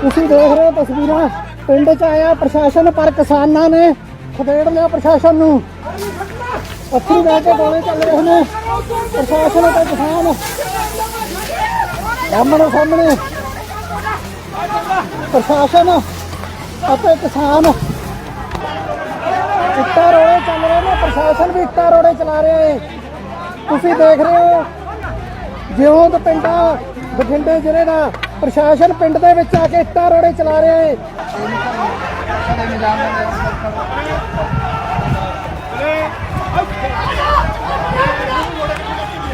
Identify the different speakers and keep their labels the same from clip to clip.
Speaker 1: ਤੁਸੀਂ ਦੇਖ ਰਹੇ ਹੋ ਤਸਵੀਰਾਂ। ਪਿੰਡ 'ਚ ਆਇਆ ਪ੍ਰਸ਼ਾਸਨ, ਪਰ ਕਿਸਾਨਾਂ ਨੇ ਖਦੇੜ ਲਿਆ ਪ੍ਰਸ਼ਾਸਨ ਨੂੰ। ਅੱਥਰੂ ਲੈ ਕੇ ਗੋਲੇ ਚੱਲ ਰਹੇ ਨੇ। ਪ੍ਰਸ਼ਾਸਨ ਅਤੇ ਕਿਸਾਨ ਸਾਹਮਣੇ ਸਾਹਮਣੇ। ਪ੍ਰਸ਼ਾਸਨ ਅਤੇ ਕਿਸਾਨ ਇੱਟਾਂ ਰੋੜੇ ਚੱਲ ਰਹੇ ਨੇ। ਪ੍ਰਸ਼ਾਸਨ ਵੀ ਇੱਟਾਂ ਰੋੜੇ ਚਲਾ ਰਿਹਾ ਹੈ ਤੁਸੀਂ ਦੇਖ ਰਹੇ ਹੋ ਜਿਉਂ ਤੋਂ ਪਿੰਡਾਂ, ਬਠਿੰਡੇ ਜ਼ਿਲ੍ਹੇ ਦਾ ਪ੍ਰਸ਼ਾਸਨ ਪਿੰਡ ਦੇ ਵਿੱਚ ਆ ਕੇ ਇੱਟਾਂ ਰੋੜੇ ਚਲਾ ਰਿਹਾ ਹੈ।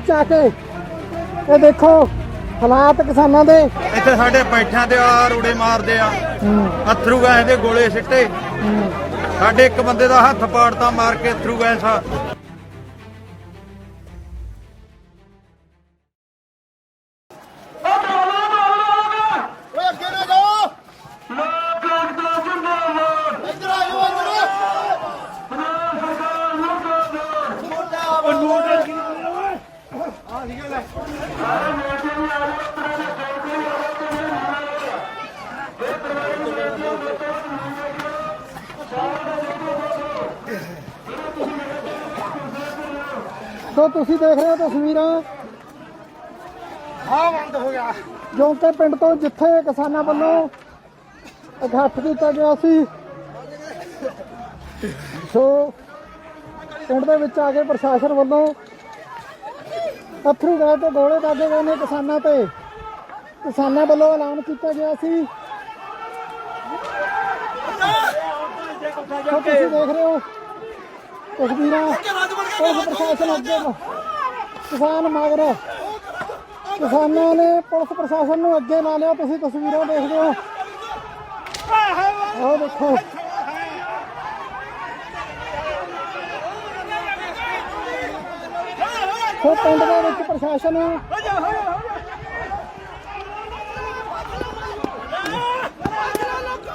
Speaker 1: ਚਾ ਕੇ ਇਹ ਦੇਖੋ ਹਾਲਾਤ ਕਿਸਾਨਾਂ ਦੇ।
Speaker 2: ਇੱਥੇ ਸਾਡੇ ਬੈਠਿਆਂ ਤੇ ਆ ਰੂੜੇ ਮਾਰਦੇ ਆ। ਅਥਰੂ ਗੈਸ ਦੇ ਗੋਲੇ ਸਿੱਟੇ। ਸਾਡੇ ਇੱਕ ਬੰਦੇ ਦਾ ਹੱਥ ਪਾੜਤਾ ਮਾਰ ਕੇ ਅਥਰੂ ਗੈਸ
Speaker 1: ਸੋ ਤੁਸੀਂ ਦੇਖ ਰਹੇ ਹੋ ਤਸਵੀਰਾਂ।
Speaker 3: ਹਾਂ ਬੰਦ ਹੋ ਗਿਆ।
Speaker 1: ਜੋ ਕਿ ਪਿੰਡ ਤੋਂ ਜਿੱਥੇ ਕਿਸਾਨਾਂ ਵੱਲੋਂ ਇਕੱਠ ਕੀਤਾ ਗਿਆ ਸੀ ਸੋ ਪਿੰਡ ਦੇ ਵਿੱਚ ਆ ਕੇ ਪ੍ਰਸ਼ਾਸਨ ਵੱਲੋਂ ਅਥਰੂ ਗੈਸ ਤੇ ਗੋਲੇ ਦਾਗੇ ਗਏ ਨੇ ਕਿਸਾਨਾਂ ਤੇ। ਕਿਸਾਨਾਂ ਵੱਲੋਂ ਐਲਾਨ ਕੀਤਾ ਗਿਆ ਸੀ। ਸੋ ਤੁਸੀਂ ਦੇਖ ਰਹੇ ਹੋ ਤਸਵੀਰਾਂ। ਪੁਲਿਸ ਪ੍ਰਸ਼ਾਸਨ ਅੱਗੇ ਕਿਸਾਨ ਮਗਰ ਕਿਸਾਨਾਂ ਨੇ ਪੁਲਿਸ ਪ੍ਰਸ਼ਾਸਨ ਨੂੰ ਅੱਗੇ ਲਾ ਲਿਆ। ਤੁਸੀਂ ਤਸਵੀਰਾਂ ਦੇਖਦੇ ਹੋ। ਆਹ ਦੇਖੋ। ਸੋ ਪਿੰਡ ਦੇ ਵਿੱਚ ਪ੍ਰਸ਼ਾਸਨ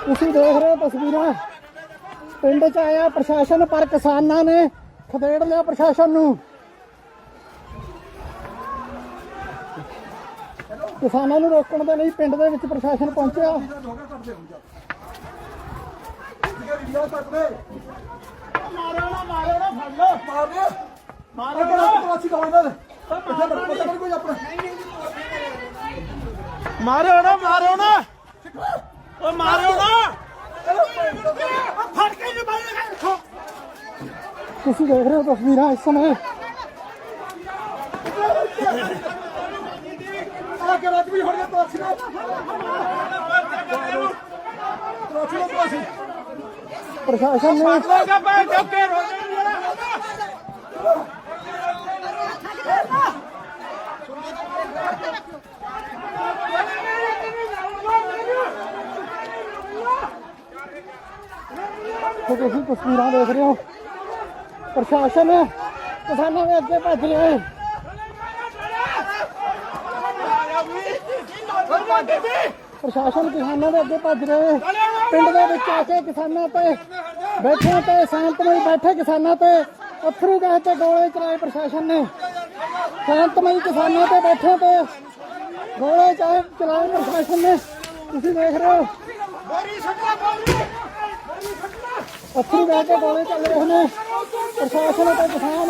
Speaker 1: ਤੁਸੀਂ ਦੇਖ ਰਹੇ ਹੋ ਤਸਵੀਰਾਂ। ਪਿੰਡ 'ਚ ਆਇਆ ਪ੍ਰਸ਼ਾਸਨ, ਪਰ ਕਿਸਾਨਾਂ ਨੇ ਖਦੇੜ ਲਿਆ ਪ੍ਰਸ਼ਾਸਨ ਨੂੰ। ਕਿਸਾਨਾਂ ਨੂੰ ਰੋਕਣ ਦੇ ਲਈ ਪਿੰਡ ਦੇ ਵਿੱਚ ਪ੍ਰਸ਼ਾਸਨ ਪਹੁੰਚਿਆ।
Speaker 3: ਮਾਰਿਓ ਨਾ ਮਾਰਿਓ ਨਾ। ਫੜ ਲਓ ਮਾਰ ਮਾਰਿਓ ਨਾ। ਤਲਾਸ਼ੀ ਕਰੋ ਇਹਨਾਂ ਦੇ ਪਿੱਛੇ ਬੜ ਪਤਾ ਨਹੀਂ ਕੋਈ ਆਪਣਾ ਮਾਰਿਓ ਨਾ ਮਾਰਿਓ ਨਾ ਓ ਮਾਰਿਓ ਨਾ ਫੜ ਕੇ। ਜੀ ਬਾਹਰ ਰੱਖੋ
Speaker 1: ਤੁਸੀਂ ਦੇਖ ਰਹੇ ਹੋ ਤਸਵੀਰਾਂ ਇਸ ਸਮੇਂ।
Speaker 3: ਆ ਕੇ ਰੱਖ ਵੀ ਫੜ ਕੇ ਤਲਾਸ਼ੀ ਲਓ ਤਲਾਸ਼ੀ ਲਓ ਤਲਾਸ਼ੀ
Speaker 1: ਪ੍ਰਸ਼ਾਸਨ ਨੇ
Speaker 3: ਲੋਗਾ ਪੈ ਚੁੱਕੇ ਰੋ
Speaker 1: ਸੋ ਤੁਸੀਂ ਤਸਵੀਰਾਂ ਦੇਖ ਰਹੇ ਹੋ। ਪ੍ਰਸ਼ਾਸਨ, ਕਿਸਾਨਾਂ ਦੇ ਅੱਗੇ ਭੱਜ ਰਿਹਾ ਹੈ। ਪ੍ਰਸ਼ਾਸਨ ਕਿਸਾਨਾਂ ਦੇ ਅੱਗੇ ਭੱਜ ਰਿਹਾ ਹੈ। ਪਿੰਡ ਦੇ ਵਿੱਚ ਆ ਕੇ ਕਿਸਾਨਾਂ ਤੇ ਬੈਠੇ ਤੇ ਸ਼ਾਂਤਮਈ ਬੈਠੇ ਕਿਸਾਨਾਂ ਤੇ ਅਥਰੂ ਗੈਸ ਤੇ ਗੋਲੇ ਚਲਾਏ ਪ੍ਰਸ਼ਾਸਨ ਨੇ। ਸ਼ਾਂਤਮਈ ਕਿਸਾਨਾਂ ਤੇ ਬੈਠੇ ਤੇ ਗੋਲੇ ਚਾਹੇ ਚਲਾਏ ਪ੍ਰਸ਼ਾਸਨ ਨੇ। ਤੁਸੀਂ ਦੇਖ ਰਹੇ ਹੋ। ਅਥਰੂ ਗੈਸ ਤੇ ਗੋਲੇ ਚੱਲ ਰਹੇ ਨੇ। ਪ੍ਰਸ਼ਾਸਨ ਅਤੇ ਕਿਸਾਨ।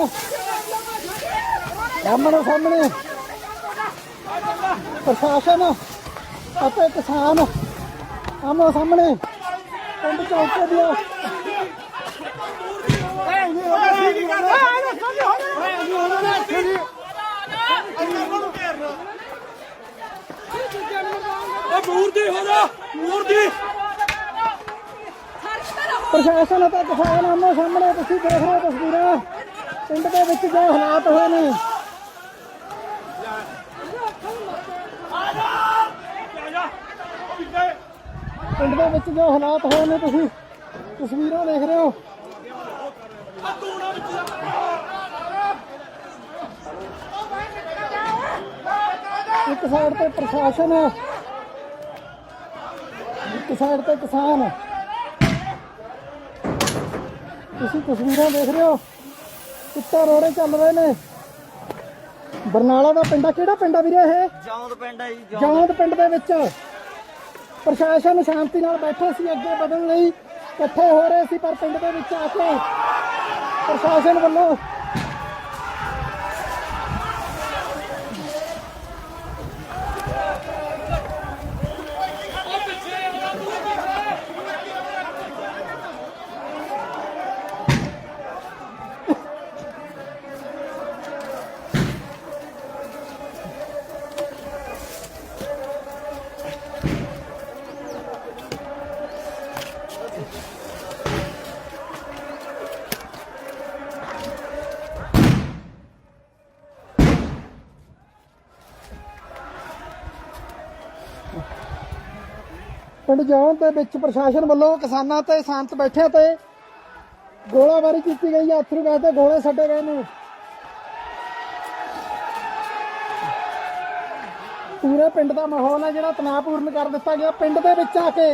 Speaker 1: ਆਮਣੇ ਸਾਹਮਣੇ। ਪ੍ਰਸ਼ਾਸਨ ਅਤੇ ਕਿਸਾਨ ਆਮੋ ਸਾਹਮਣੇ। ਪਿੰਡ ਚੌਕੇ ਦੀਆਂ।
Speaker 3: ਮੂਰਤੀ ਹੋ ਜਾ ਮੂਰਤੀ
Speaker 1: ਪ੍ਰਸ਼ਾਸਨ ਅਤੇ ਕਿਸਾਨ ਆਮੋ ਸਾਹਮਣੇ ਤੁਸੀਂ ਦੇਖ ਰਹੇ ਹੋ ਤਸਵੀਰਾਂ। ਪਿੰਡ ਦੇ ਵਿੱਚ ਜੋ ਹਾਲਾਤ ਹੋਏ ਨੇ। ਪਿੰਡ ਦੇ ਵਿੱਚ ਜੋ ਹਾਲਾਤ ਹੋਏ ਨੇ, ਤੁਸੀਂ ਤਸਵੀਰਾਂ ਦੇਖ ਰਹੇ ਹੋ। ਇੱਕ ਸਾਈਡ ਤੇ ਪ੍ਰਸ਼ਾਸਨ ਇੱਕ ਸਾਈਡ ਤੇ ਕਿਸਾਨ ਤੁਸੀਂ ਤਸਵੀਰਾਂ ਦੇਖ ਰਹੇ ਹੋ? ਇੱਟਾਂ ਰੋੜੇ ਚੱਲ ਰਹੇ ਨੇ। ਬਰਨਾਲਾ ਦਾ ਪਿੰਡ ਕਿਹੜਾ ਪਿੰਡ ਵੀਰੇ ਇਹ?
Speaker 2: ਜੌਂਦ ਪਿੰਡ ਹੈ ਜੀ
Speaker 1: ਜੌਂਦ ਪਿੰਡ ਦੇ ਵਿੱਚ। ਪ੍ਰਸ਼ਾਸਨ ਸ਼ਾਂਤੀ ਨਾਲ ਬੈਠੇ ਸੀ ਅੱਗੇ ਵਧਣ ਲਈ। ਇਕੱਠੇ ਹੋ ਰਹੇ ਸੀ ਪਰ ਪਿੰਡ ਦੇ ਵਿੱਚ ਆ ਕੇ ਪ੍ਰਸ਼ਾਸਨ ਵੱਲੋਂ ਪਿੰਡ ਜੌਨ ਦੇ ਵਿੱਚ ਪ੍ਰਸ਼ਾਸਨ ਵੱਲੋਂ ਕਿਸਾਨਾਂ ਤੇ ਸ਼ਾਂਤ ਬੈਠਿਆਂ ਤੇ ਗੋਲਾਬਾਰੀ ਕੀਤੀ ਗਈ ਹੈ ਅਥਰੂ ਗੈਸ ਦੇ ਗੋਲੇ ਛੱਡੇ ਗਏ ਨੇ। ਪੂਰੇ ਪਿੰਡ ਦਾ ਮਾਹੌਲ ਹੈ ਜਿਹੜਾ ਤਣਾਅਪੂਰਨ ਕਰ ਦਿੱਤਾ ਗਿਆ। ਪਿੰਡ ਦੇ ਵਿੱਚ ਆ ਕੇ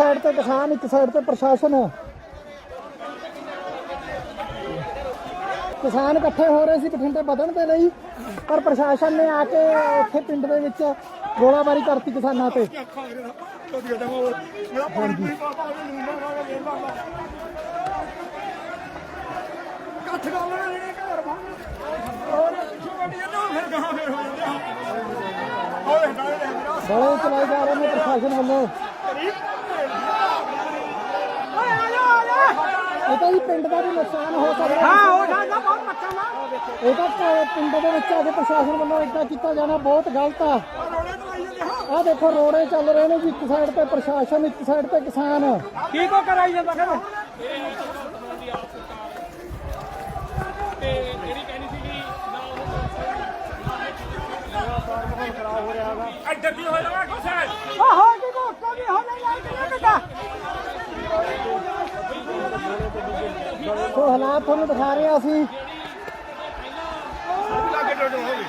Speaker 1: ਸਾਈਡ ਤੇ ਕਿਸਾਨ ਇੱਕ ਸਾਈਡ ਤੇ ਪ੍ਰਸ਼ਾਸਨ। ਕਿਸਾਨ ਇਕੱਠੇ ਹੋ ਰਹੇ ਸੀ ਬਠਿੰਡੇ ਵਧਣ ਦੇ ਲਈ ਪਰ ਪ੍ਰਸ਼ਾਸਨ ਨੇ ਆ ਕੇ ਉੱਥੇ ਪਿੰਡ ਦੇ ਵਿੱਚ ਗੋਲਾਬਾਰੀ ਕਰਤੀ ਕਿਸਾਨਾਂ ਤੇ।
Speaker 3: ਕੱਠ ਗਾ ਲੈਣਾ ਜਿਹੜੇ ਘਰ ਬੰਨ ਔਰ ਛੋਟੀਆਂ ਨਾ ਫਿਰ ਗਾਂ ਫਿਰ ਹੋ ਜਾਂਦੇ ਆ ਓਏ ਹਟਾਏ ਦੇ ਮੇਰਾ
Speaker 1: ਗੋਲੇ ਚਲਾਏ ਜਾ ਰਹੇ ਨੇ ਪ੍ਰਸ਼ਾਸਨ ਵੱਲੋਂ
Speaker 3: ਓਏ ਆ ਜਾ ਆ ਜਾ
Speaker 1: ਇਹ ਤਾਂ ਜੀ ਪਿੰਡ ਦਾ ਵੀ ਨੁਕਸਾਨ ਹੋ ਸਕਦਾ
Speaker 3: ਹਾਂ। ਹੋ ਜਾਂਦਾ ਬਹੁਤ ਮੱਛਾ ਨਾ
Speaker 1: ਇਹ ਤਾਂ ਪ- ਪਿੰਡ ਦੇ ਵਿੱਚ ਆ ਕੇ ਪ੍ਰਸ਼ਾਸਨ ਵੱਲੋਂ ਇਦਾਂ ਕੀਤਾ ਜਾਣਾ ਬਹੁਤ ਗਲਤ ਆ।
Speaker 3: ਆਈ
Speaker 1: ਆਹ ਦੇਖੋ ਰੋੜੇ ਚੱਲ ਰਹੇ ਨੇ ਜੀ ਇੱਕ ਸਾਈਡ ਤੇ ਪ੍ਰਸ਼ਾਸਨ ਇੱਕ ਸਾਈਡ ਤੇ ਕਿਸਾਨ।
Speaker 3: ਕੀ ਕੋ ਕਰਾਈ ਜਾਂਦਾ ਫਿਰ ਇੱਧਰ ਦੀ ਹੋਇਆ ਲਗਾ ਕੁਛ ਆਹੋ ਕੀ ਕੋ ਕੋ ਹੋ ਨਹੀਂ ਕਿਹਨੇ ਕਿਤਾ
Speaker 1: ਸੋ ਹਾਲਾਤ ਤੁਹਾਨੂੰ ਦਿਖਾ ਰਹੇ ਹਾਂ ਅਸੀਂ।
Speaker 3: ਲਾਗੇ ਡੋਡੋ ਹੋ ਗਈ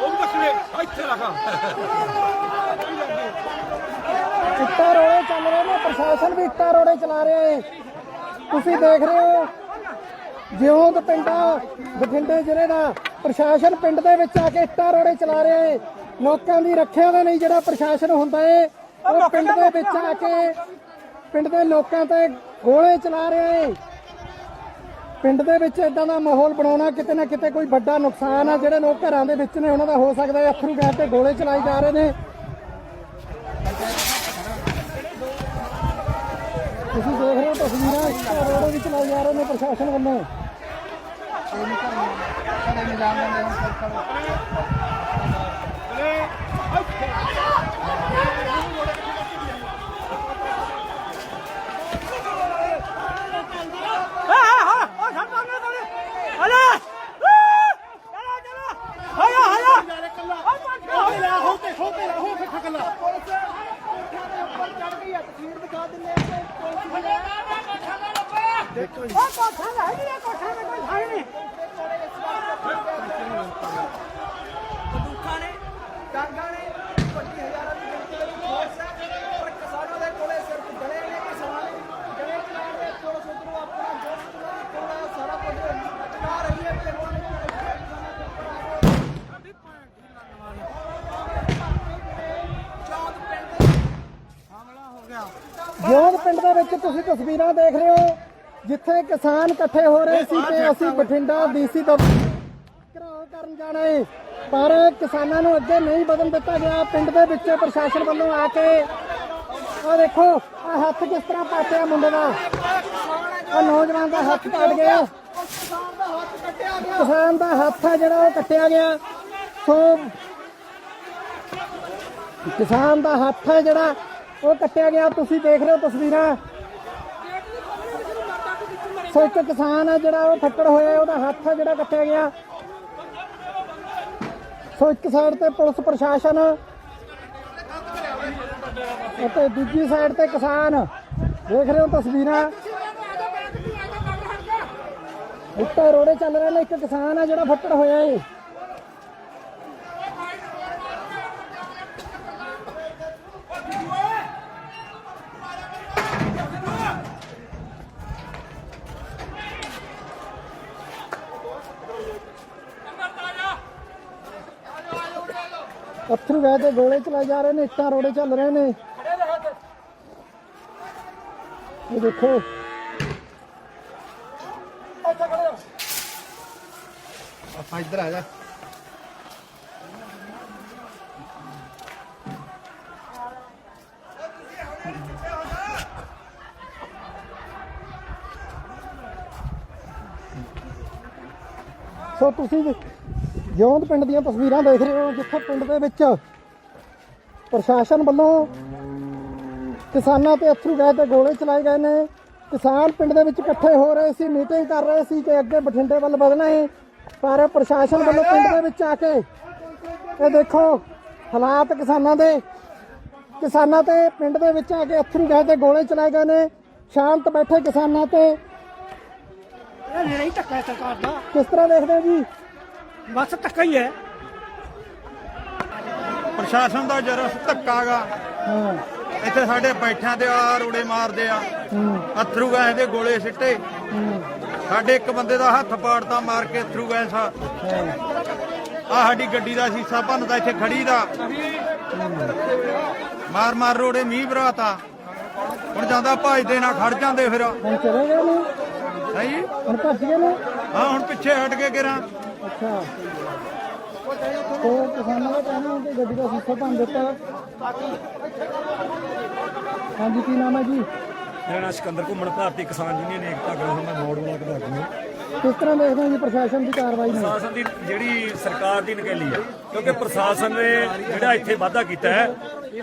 Speaker 3: ਉਹ ਬੱਕਰੇ ਇੱਥੇ ਲਗਾ
Speaker 1: ਇੱਟਾਂ ਰੋੜੇ ਚੱਲ ਰਹੇ ਨੇ ਪ੍ਰਸ਼ਾਸਨ ਵੀ ਇੱਟਾਂ ਰੋੜੇ ਚਲਾ ਰਿਹਾ ਹੈ ਤੁਸੀਂ ਦੇਖ ਰਹੇ ਹੋ ਜਿਉਂ ਤੇ ਪਿੰਡਾਂ ਬਠਿੰਡੇ ਜ਼ਿਲ੍ਹੇ ਦਾ ਪ੍ਰਸ਼ਾਸਨ ਪਿੰਡ ਦੇ ਵਿੱਚ ਆ ਕੇ ਇੱਟਾਂ ਰੋੜੇ ਚਲਾ ਰਿਹਾ ਹੈ ਲੋਕਾਂ ਦੀ ਰੱਖਿਆ ਦਾ ਨਹੀਂ ਜਿਹੜਾ ਪ੍ਰਸ਼ਾਸਨ ਹੁੰਦਾ ਹੈ ਉਹ ਪਿੰਡ ਦੇ ਵਿੱਚ ਆ ਕੇ ਪਿੰਡ ਦੇ ਲੋਕਾਂ ਤੇ ਗੋਲੇ ਚਲਾ ਰਿਹਾ ਹੈ ਪਿੰਡ ਦੇ ਵਿੱਚ ਇਦਾਂ ਦਾ ਮਾਹੌਲ ਬਣਾਉਣਾ ਕਿਤੇ ਨਾ ਕਿਤੇ ਕੋਈ ਵੱਡਾ ਨੁਕਸਾਨ ਆ। ਜਿਹੜੇ ਲੋਕ ਘਰਾਂ ਦੇ ਵਿੱਚ ਨੇ, ਉਹਨਾਂ ਦਾ ਹੋ ਸਕਦਾ ਹੈ ਅਥਰੂ ਗੈਸ ਤੇ ਗੋਲੇ ਚਲਾਏ ਜਾ ਰਹੇ ਨੇ। ਤੁਸੀਂ ਦੇਖ ਰਹੇ ਹੋ ਤਸਵੀਰਾਂ, ਇਸ ਰੋਡ ਵਿੱਚ ਚਲਾਏ ਜਾ ਰਹੇ ਨੇ ਪ੍ਰਸ਼ਾਸਨ ਵੱਲੋਂ।
Speaker 4: ਬੰਦੂਕਾਂ ਨੇ ਡਾਂਗਾਂ ਨੇ ਵੱਡੀ ਹਜ਼ਾਰਾਂ ਦੀ ਗਿਣਤੀ ਵਿੱਚ ਫੋਰਸ ਹੈ ਪਰ ਕਿਸਾਨਾਂ ਦੇ ਕੋਲੇ ਸਿਰਫ ਗਲੇ ਨੇ ਕਿਸਾਨ ਗਲੇ ਚਲਾਉਣ ਦੇ ਕੋਲ ਸੁਧਰੂ ਆਪਣਾ ਜੋ ਸੁਧਰੂ ਕੋਲ ਸਾਰਾ ਕੁਝ ਚਲਾ ਰਹੀ ਹੈ ਤੇ ਉਹਨਾਂ ਨੂੰ ਚੌਂਕ ਪਿੰਡ ਦੇ
Speaker 1: ਜੋਗ ਪਿੰਡ ਦੇ ਵਿੱਚ ਤੁਸੀਂ ਤਸਵੀਰਾਂ ਦੇਖ ਰਹੇ ਹੋ, ਜਿੱਥੇ ਕਿਸਾਨ ਇਕੱਠੇ ਹੋ ਰਹੇ ਸੀ ਤੇ ਅਸੀਂ ਬਠਿੰਡਾ ਡੀਸੀ ਤੋਂ ਘਰਾਓ ਕਰਨ ਜਾਣਾ ਹੈ। ਪਰ ਕਿਸਾਨਾਂ ਨੂੰ ਅੱਗੇ ਨਹੀਂ ਵਧਣ ਦਿੱਤਾ ਗਿਆ। ਪਿੰਡ ਦੇ ਵਿੱਚ ਪ੍ਰਸ਼ਾਸਨ ਵੱਲੋਂ ਆ ਕੇ ਆ ਦੇਖੋ ਆ ਹੱਥ ਕਿਸ ਤਰ੍ਹਾਂ ਪਾਟਿਆ ਮੁੰਡੇ ਦਾ। ਆ ਨੌਜਵਾਨ ਦਾ ਹੱਥ ਕੱਟ ਗਿਆ। ਕਿਸਾਨ ਦਾ ਹੱਥ ਹੈ ਜਿਹੜਾ, ਉਹ ਕੱਟਿਆ ਗਿਆ। ਸੋ ਕਿਸਾਨ ਦਾ ਹੱਥ ਹੈ ਜਿਹੜਾ, ਉਹ ਕੱਟਿਆ ਗਿਆ। ਤੁਸੀਂ ਦੇਖ ਰਹੇ ਹੋ ਤਸਵੀਰਾਂ। ਸੋ ਇੱਕ ਕਿਸਾਨ ਆ ਜਿਹੜਾ ਉਹ ਫੱਟੜ ਹੋਇਆ, ਉਹਦਾ ਹੱਥ ਆ ਜਿਹੜਾ ਕੱਟਿਆ ਗਿਆ। ਸੋ ਇੱਕ ਸਾਈਡ ਤੇ ਪੁਲਿਸ ਪ੍ਰਸ਼ਾਸਨ ਅਤੇ ਦੂਜੀ ਸਾਈਡ ਤੇ ਕਿਸਾਨ। ਦੇਖ ਰਹੇ ਹੋ ਤਸਵੀਰਾਂ। ਉੱਤੇ ਰੋੜੇ ਚੱਲ ਰਹੇ ਨੇ, ਇੱਕ ਕਿਸਾਨ ਆ ਜਿਹੜਾ ਫੱਟੜ ਹੋਇਆ ਏ। ਗਏ ਤੇ ਗੋਲੇ ਚਲਾਏ ਜਾ ਰਹੇ ਨੇ ਇੱਟਾਂ ਰੋੜੇ ਚੱਲ ਰਹੇ ਨੇ। ਇਹ ਦੇਖੋ।
Speaker 2: ਆਪਾਂ ਇੱਧਰ ਆ ਜਾ।
Speaker 1: ਸੋ ਤੁਸੀਂ ਜਿਉਂਦ ਪਿੰਡ ਦੀਆਂ ਤਸਵੀਰਾਂ ਦੇਖ ਰਹੇ ਹੋ, ਜਿੱਥੇ ਪਿੰਡ ਦੇ ਵਿੱਚ ਪ੍ਰਸ਼ਾਸਨ ਵੱਲੋਂ ਕਿਸਾਨਾਂ ਤੇ ਅਥਰੂ ਗੈਸ ਦੇ ਗੋਲੇ ਚਲਾਏ ਗਏ ਨੇ। ਕਿਸਾਨ ਪਿੰਡ ਦੇ ਵਿੱਚ ਇਕੱਠੇ ਹੋ ਰਹੇ ਸੀ, ਮੀਟਿੰਗ ਕਰ ਰਹੇ ਸੀ ਕਿ ਅੱਗੇ ਬਠਿੰਡੇ ਵੱਲ ਵਧਣਾ ਹੈ। ਪਰ ਪ੍ਰਸ਼ਾਸਨ ਵੱਲੋਂ ਪਿੰਡ ਦੇ ਵਿੱਚ ਆ ਕੇ ਇਹ ਦੇਖੋ, ਹਾਲਾਤ ਕਿਸਾਨਾਂ ਦੇ। ਕਿਸਾਨਾਂ ਤੇ ਪਿੰਡ ਦੇ ਵਿੱਚ ਆ ਕੇ ਅਥਰੂ ਗੈਸ ਦੇ ਗੋਲੇ ਚਲਾਏ ਗਏ ਨੇ। ਸ਼ਾਂਤ ਬੈਠੇ ਕਿਸਾਨਾਂ ਤੇ।
Speaker 3: ਇਹ ਨਹੀਂ ਧੱਕਾ ਸਰਕਾਰ ਦਾ
Speaker 1: ਕਿਸ ਤਰ੍ਹਾਂ ਦੇਖਦੇ ਹੋ ਜੀ?
Speaker 3: ਬਸ ਧੱਕਾ ਹੀ ਹੈ।
Speaker 2: ਪ੍ਰਸ਼ਾਸਨ ਦਾ ਜਰਾ ਧੱਕਾਗਾ।
Speaker 1: ਹਾਂ।
Speaker 2: ਇੱਥੇ ਸਾਡੇ ਬੈਠਿਆਂ ਤੇ ਆ ਰੋੜੇ ਮਾਰਦੇ ਆ।
Speaker 1: ਹੂੰ।
Speaker 2: ਅਥਰੂ ਗੈਸ ਦੇ ਗੋਲੇ ਸਿੱਟੇ।
Speaker 1: ਹੂੰ।
Speaker 2: ਸਾਡੇ ਇੱਕ ਬੰਦੇ ਦਾ ਹੱਥ ਪਾੜਤਾ ਮਾਰ ਕੇ ਅਥਰੂ ਗੈਸ ਆ। ਸਾਡੀ ਗੱਡੀ ਦਾ ਸ਼ੀਸ਼ਾ ਭੰਨਦਾ ਇੱਥੇ ਖੜੀ ਦਾ। ਮਾਰ ਮਾਰ ਰੋੜੇ ਮੀਂਹ ਭਰਾਤਾ ਹੁਣ ਜਾਂਦਾ ਭਜਦੇ ਨਾ ਖੜ ਜਾਂਦੇ ਫਿਰ।
Speaker 1: ਹੁਣ ਚਲੇ ਗਏ ਨੇ?
Speaker 2: ਨਹੀਂ
Speaker 1: ਹੁਣ ਭੱਜ ਗਏ ਨੇ?
Speaker 2: ਹਾਂ ਹੁਣ ਪਿੱਛੇ ਹਟ ਕੇ ਗਿਰਾਂ।
Speaker 1: ਅੱਛਾ। ਉਹ ਕਿਸਾਨਾਂ ਦਾ ਕਹਿਣਾ ਹੈ ਕਿ ਗੱਡੀ ਦਾ ਸ਼ੀਸ਼ਾ ਭੰਨ ਦਿੱਤਾ। ਹਾਂਜੀ ਕੀ ਨਾਮ ਹੈ ਜੀ?
Speaker 5: ਮੇਰਾ ਨਾਮ ਸਿਕੰਦਰ ਘੁੰਮਣ ਭਾਰਤੀ ਕਿਸਾਨ ਯੂਨੀਅਨ ਏਕਤਾ ਗ੍ਰਹਿ ਮੈਂ ਮੋੜ ਵਾਲਾ ਕਢਾਕ ਨੂੰ
Speaker 1: ਕਿਸ ਤਰ੍ਹਾਂ ਦੇਖਦੇ ਹੋ ਜੀ ਪ੍ਰਸ਼ਾਸਨ ਦੀ ਕਾਰਵਾਈ ਨੂੰ?
Speaker 5: ਪ੍ਰਸ਼ਾਸਨ ਦੀ ਜਿਹੜੀ ਸਰਕਾਰ ਦੀ ਨਕੇਲੀ ਹੈ ਕਿਉਂਕਿ ਪ੍ਰਸ਼ਾਸਨ ਨੇ ਜਿਹੜਾ ਇੱਥੇ ਵਾਅਦਾ ਕੀਤਾ ਹੈ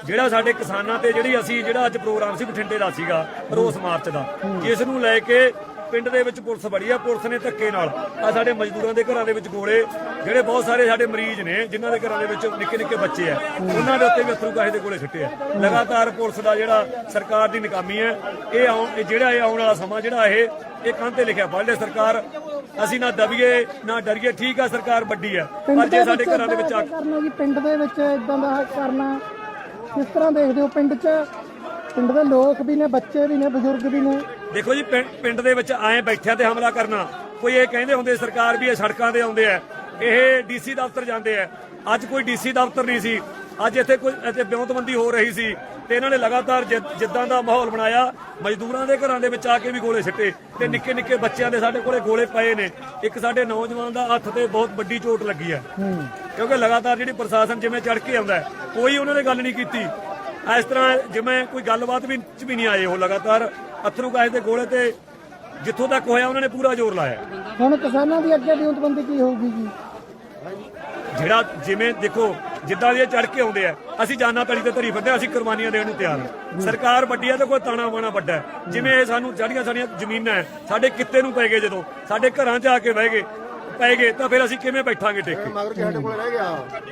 Speaker 5: ਜਿਹੜਾ ਸਾਡੇ ਕਿਸਾਨਾਂ ਤੇ ਜਿਹੜੀ ਅਸੀਂ ਜਿਹੜਾ ਅੱਜ ਪ੍ਰੋਗਰਾਮ ਸੀ ਬਠਿੰਡੇ ਦਾ ਸੀਗਾ ਰੋਸ ਮਾਰਚ ਦਾ ਜਿਸ ਨੂੰ ਲੈ ਕੇ ਪਿੰਡ ਦੇ ਵਿੱਚ ਪੁਲਿਸ ਬੜੀ ਆ ਪੁਲਿਸ ਨੇ ਧੱਕੇ ਨਾਲ ਆ ਸਾਡੇ ਮਜ਼ਦੂਰਾਂ ਦੇ ਘਰਾਂ ਦੇ ਵਿੱਚ ਗੋਲੇ ਜਿਹੜੇ ਬਹੁਤ ਸਾਰੇ ਸਾਡੇ ਮਰੀਜ਼ ਨੇ ਜਿਨ੍ਹਾਂ ਦੇ ਘਰਾਂ ਦੇ ਵਿੱਚ ਨਿੱਕੇ ਨਿੱਕੇ ਬੱਚੇ ਆ ਉਹਨਾਂ ਦੇ ਉੱਤੇ ਵੀ ਅਥਰੂ ਗੈਸ ਦੇ ਗੋਲੇ ਛੱਟੇ ਆ। ਲਗਾਤਾਰ ਪੁਲਿਸ ਦਾ ਜਿਹੜਾ ਸਰਕਾਰ ਦੀ ਨਾਕਾਮੀ ਹੈ ਇਹ ਆਉਣ ਜਿਹੜਾ ਇਹ ਆਉਣ ਵਾਲਾ ਸਮਾਂ ਜਿਹੜਾ ਇਹ ਇਹ ਕੰਨ ਤੇ ਲਿਖਿਆ ਪੜ੍ਹ ਲੈ ਸਰਕਾਰ। ਅਸੀਂ ਨਾ ਦਬੀਏ ਨਾ ਡਰੀਏ ਠੀਕ ਆ ਸਰਕਾਰ ਵੱਡੀ ਹੈ ਪਰ ਜੇ ਸਾਡੇ ਘਰਾਂ ਦੇ ਵਿੱਚ ਆ
Speaker 1: ਕਰਨਾ ਜੀ ਪਿੰਡ ਦੇ ਵਿੱਚ ਇਦਾਂ ਦਾ ਕਰਨਾ ਕਿਸ ਤਰ੍ਹਾਂ ਦੇਖਦੇ ਹੋ ਪਿੰਡ 'ਚ ਪਿੰਡ ਦੇ ਲੋਕ ਵੀ ਨੇ ਬੱਚੇ ਵੀ ਨੇ ਬਜ਼ੁਰਗ ਵੀ ਨੇ।
Speaker 5: ਦੇਖੋ ਜੀ ਪਿੰ- ਪਿੰਡ ਦੇ ਵਿੱਚ ਆਏ ਬੈਠਿਆਂ ਤੇ ਹਮਲਾ ਕਰਨਾ ਕੋਈ ਇਹ ਕਹਿੰਦੇ ਹੁੰਦੇ ਸਰਕਾਰ ਵੀ ਇਹ ਸੜਕਾਂ ਤੇ ਆਉਂਦੇ ਆ ਇਹ ਡੀਸੀ ਦਫ਼ਤਰ ਜਾਂਦੇ ਆ। ਅੱਜ ਕੋਈ ਡੀਸੀ ਦਫ਼ਤਰ ਨਹੀਂ ਸੀ ਅੱਜ ਇੱਥੇ ਕੋਈ ਇੱਥੇ ਬਿਉਂਤਬੰਦੀ ਹੋ ਰਹੀ ਸੀ ਤੇ ਇਹਨਾਂ ਨੇ ਲਗਾਤਾਰ ਜਿ- ਜਿੱਦਾਂ ਦਾ ਮਾਹੌਲ ਬਣਾਇਆ ਮਜ਼ਦੂਰਾਂ ਦੇ ਘਰਾਂ ਦੇ ਵਿੱਚ ਆ ਕੇ ਵੀ ਗੋਲੇ ਸਿੱਟੇ ਤੇ ਨਿੱਕੇ ਨਿੱਕੇ ਬੱਚਿਆਂ ਦੇ ਸਾਡੇ ਕੋਲੇ ਗੋਲੇ ਪਏ ਨੇ। ਇੱਕ ਸਾਡੇ ਨੌਜਵਾਨ ਦਾ ਹੱਥ ਤੇ ਬਹੁਤ ਵੱਡੀ ਚੋਟ ਲੱਗੀ ਹੈ। ਕਿਉਂਕਿ ਲਗਾਤਾਰ ਜਿਹੜੀ ਪ੍ਰਸ਼ਾਸਨ ਜਿਵੇਂ ਚੜ ਕੇ ਆਉਂਦਾ ਹੈ, ਕੋਈ ਉਹਨਾਂ ਨੇ ਗੱਲ ਨਹੀਂ ਕੀਤੀ। ਇਸ ਤਰ੍ਹਾਂ ਜਿਵੇਂ ਕੋਈ ਗੱਲਬਾਤ ਵੀ ਚ ਵੀ ਨਹੀਂ ਆਏ ਉਹ ਲਗਾਤਾਰ ਅਥਰੂ ਗੈਸ ਦੇ ਗੋਲੇ ਤੇ ਜਿੱਥੋਂ ਤੱਕ ਹੋਇਆ ਉਹਨਾਂ ਨੇ ਪੂਰਾ ਜ਼ੋਰ ਲਾਇਆ।
Speaker 1: ਹੁਣ ਕਿਸਾਨਾਂ ਦੀ ਅੱਗੇ ਵਿਉਂਤਬੰਦੀ ਕੀ ਹੋਊਗੀ ਜੀ?
Speaker 5: ਜਿਹੜਾ ਜਿਵੇਂ ਦੇਖੋ ਜਿੱਦਾਂ ਦੇ ਚੜ ਕੇ ਆਉਂਦੇ ਆ ਅਸੀਂ ਜਾਨਾਂ ਤਲੀ ਤੇ ਧਰੀ ਫਿਰਦੇ ਅਸੀਂ ਕੁਰਬਾਨੀਆਂ ਦੇਣ ਨੂੰ ਤਿਆਰ ਹਾਂ। ਸਰਕਾਰ ਵੱਡੀ ਹੈ ਤੇ ਕੋਈ ਤਾਣਾ ਬਾਣਾ ਵੱਡਾ। ਜਿਵੇਂ ਇਹ ਸਾਨੂੰ ਜੜੀਆਂ ਸਾਡੀਆਂ ਜ਼ਮੀਨਾਂ ਸਾਡੇ ਕਿੱਤੇ ਨੂੰ ਪੈ ਗਏ ਜਦੋਂ ਸਾਡੇ ਘਰਾਂ 'ਚ ਆ ਕੇ ਬਹਿ ਗਏ ਪੈ ਗਏ ਤਾਂ ਫਿਰ ਅਸੀਂ ਕਿਵੇਂ ਬੈਠਾਂਗੇ ਟਿਕ? ਕੇ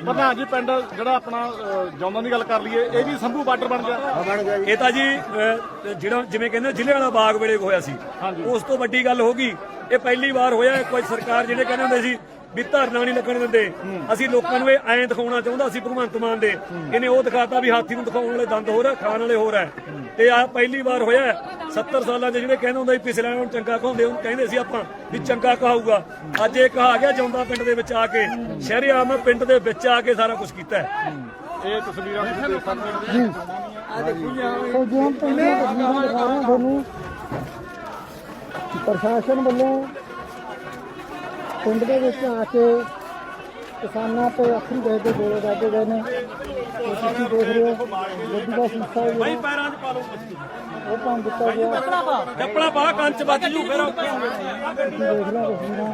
Speaker 6: ਪ੍ਰਧਾਨ ਜੀ ਪਿੰਡ ਜਿਹੜਾ ਆਪਣਾ ਜੌਂਦਾਂ ਦੀ ਗੱਲ ਕਰ ਲਈਏ ਇਹ ਵੀ ਸੰਭੂ ਬਾਰਡਰ ਬਣ ਗਿਆ।
Speaker 5: ਇਹ ਤਾਂ ਜੀ ਅਹ, ਜਿਹੜਾ ਜਿਵੇਂ ਕਹਿੰਦੇ ਜ਼ਿਲ੍ਹੇ ਵਾਲਾ ਬਾਗ ਵੇਲੇ ਹੋਇਆ ਸੀ। ਉਸ ਤੋਂ ਵੱਡੀ ਗੱਲ ਹੋ ਗਈ। ਇਹ ਪਹਿਲੀ ਵਾਰ ਹੋਇਆ ਕੋਈ ਸਰਕਾਰ ਜਿਹੜੇ ਕਹਿੰਦੇ ਹੁੰਦੇ ਸੀ ਵੀ ਧਰਨਾ ਨਹੀਂ ਲੱਗਣ ਦਿੰਦੇ। ਅਸੀਂ ਲੋਕਾਂ ਨੂੰ ਇਹ ਐਂ ਦਿਖਾਉਣਾ ਚਾਹੁੰਦਾ ਸੀ ਭਗਵੰਤ ਮਾਨ ਦੇ। ਇਹਨੇ ਉਹ ਦਿਖਾਤਾ ਵੀ ਹਾਥੀ ਨੂੰ ਦਿਖਾਉਣ ਵਾਲੇ ਦੰਦ ਹੋਰ ਹੈ ਖਾਣ ਵਾਲੇ ਹੋਰ ਹੈ। ਤੇ ਆ ਪਹਿਲੀ ਵਾਰ ਹੋਇਆ 70 ਸਾਲਾਂ ਦੇ ਜਿਹੜੇ ਕਹਿੰਦੇ ਹੁੰਦੇ ਸੀ ਪਿਛਲੇ ਨੂੰ ਚੰਗਾ ਕਹਾਉਂਦੇ ਉਹ ਕਹਿੰਦੇ ਸੀ ਆਪਾਂ ਵੀ ਚੰਗਾ ਕਹਾਊਗਾ। ਅੱਜ ਇਹ ਕਹਾ ਗਿਆ ਜੌਂਦਾ ਪਿੰਡ ਦੇ ਵਿੱਚ ਆ ਕੇ ਸ਼ਹਿਰੀਆਮ ਪਿੰਡ ਦੇ ਵਿੱਚ ਆ ਕੇ ਸਾਰਾ ਕੁਝ ਕੀਤਾ ਹੈ।
Speaker 6: ਇਹ ਤਸਵੀਰਾਂ ਤੁਸੀਂ ਦੇਖ ਸਕਦੇ ਹੋ
Speaker 1: ਤਸਵੀਰਾਂ ਦਿਖਾ ਰਹੇ ਹਾਂ ਤੁਹਾਨੂੰ। ਪ੍ਰਸ਼ਾਸਨ ਵੱਲੋਂ ਪਿੰਡ ਦੇ ਵਿੱਚ ਆ ਕੇ ਕਿਸਾਨਾਂ ਤੇ ਅੱਖਰੀ ਗਏ ਦੇ ਗੋਲੇ ਦਾਗੇ ਗਏ ਨੇ। ਇਹ ਤੁਸੀਂ ਦੇਖ ਰਹੇ ਹੋ? ਗੱਡੀ ਦਾ ਸ਼ੀਸ਼ਾ ਜਿਹੜਾ
Speaker 5: ਪੈਰਾਂ 'ਚ ਪਾ ਲਓ
Speaker 1: ਉਹ ਭੰਨ ਦਿੱਤਾ ਗਿਆ।
Speaker 5: ਡੱਪਣਾ ਪਾ। ਕੰਚ ਵੱਜ ਜੂ ਫਿਰ
Speaker 1: ਤੁਸੀਂ ਦੇਖ ਹੋ ਤਸਵੀਰਾਂ